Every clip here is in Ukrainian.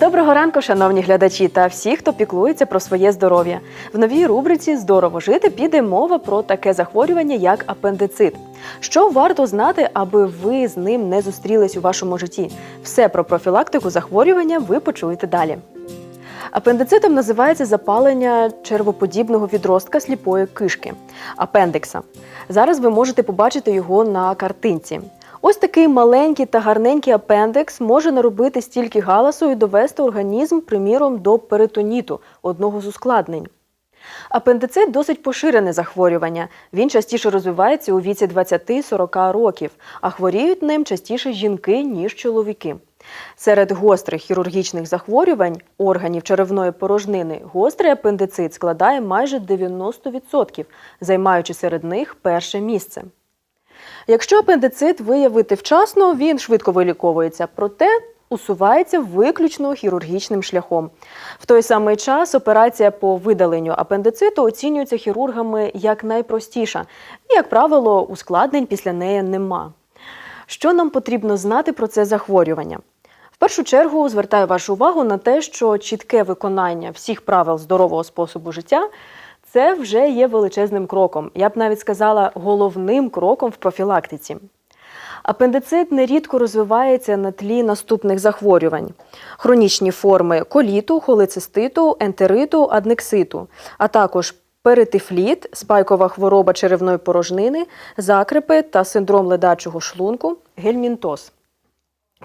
Доброго ранку, шановні глядачі та всі, хто піклується про своє здоров'я. В новій рубриці Здорово жити піде мова про таке захворювання, як апендицит. Що варто знати, аби ви з ним не зустрілись у вашому житті? Все про профілактику захворювання ви почуєте далі. Апендицитом називається запалення червоподібного відростка сліпої кишки апендикса. Зараз ви можете побачити його на картинці. Ось такий маленький та гарненький апендикс може наробити стільки галасу і довести організм, приміром, до перитоніту, одного з ускладнень. Апендицит досить поширене захворювання. Він частіше розвивається у віці 20-40 років, а хворіють ним частіше жінки, ніж чоловіки. Серед гострих хірургічних захворювань органів черевної порожнини гострий апендицит складає майже 90%, займаючи серед них перше місце. Якщо апендицит виявити вчасно, він швидко виліковується, проте усувається виключно хірургічним шляхом. В той самий час операція по видаленню апендициту оцінюється хірургами як найпростіша, і, як правило, ускладнень після неї нема. Що нам потрібно знати про це захворювання? В першу чергу звертаю вашу увагу на те, що чітке виконання всіх правил здорового способу життя це вже є величезним кроком. Я б навіть сказала головним кроком в профілактиці. Апендицит нерідко розвивається на тлі наступних захворювань: хронічні форми коліту, холециститу, ентериту, аднекситу, а також перитифліт, спайкова хвороба черевної порожнини, закрипи та синдром ледачого шлунку, гельмінтоз.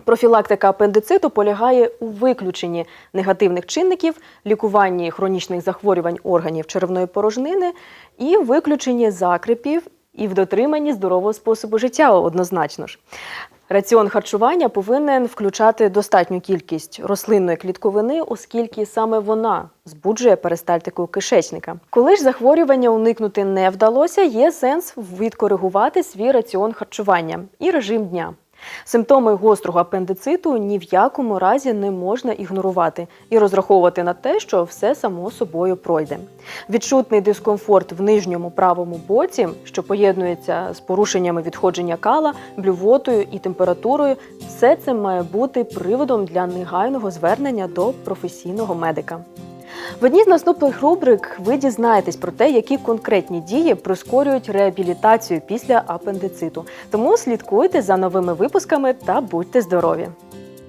Профілактика апендициту полягає у виключенні негативних чинників, лікуванні хронічних захворювань органів черевної порожнини і виключенні закрипів і в дотриманні здорового способу життя однозначно ж. Раціон харчування повинен включати достатню кількість рослинної клітковини, оскільки саме вона збуджує перистальтику кишечника. Коли ж захворювання уникнути не вдалося, є сенс відкоригувати свій раціон харчування і режим дня. Симптоми гострого апендициту ні в якому разі не можна ігнорувати і розраховувати на те, що все само собою пройде. Відчутний дискомфорт в нижньому правому боці, що поєднується з порушеннями відходження кала, блювотою і температурою, все це має бути приводом для негайного звернення до професійного медика. В одній з наступних рубрик ви дізнаєтесь про те, які конкретні дії прискорюють реабілітацію після апендициту. Тому слідкуйте за новими випусками та будьте здорові!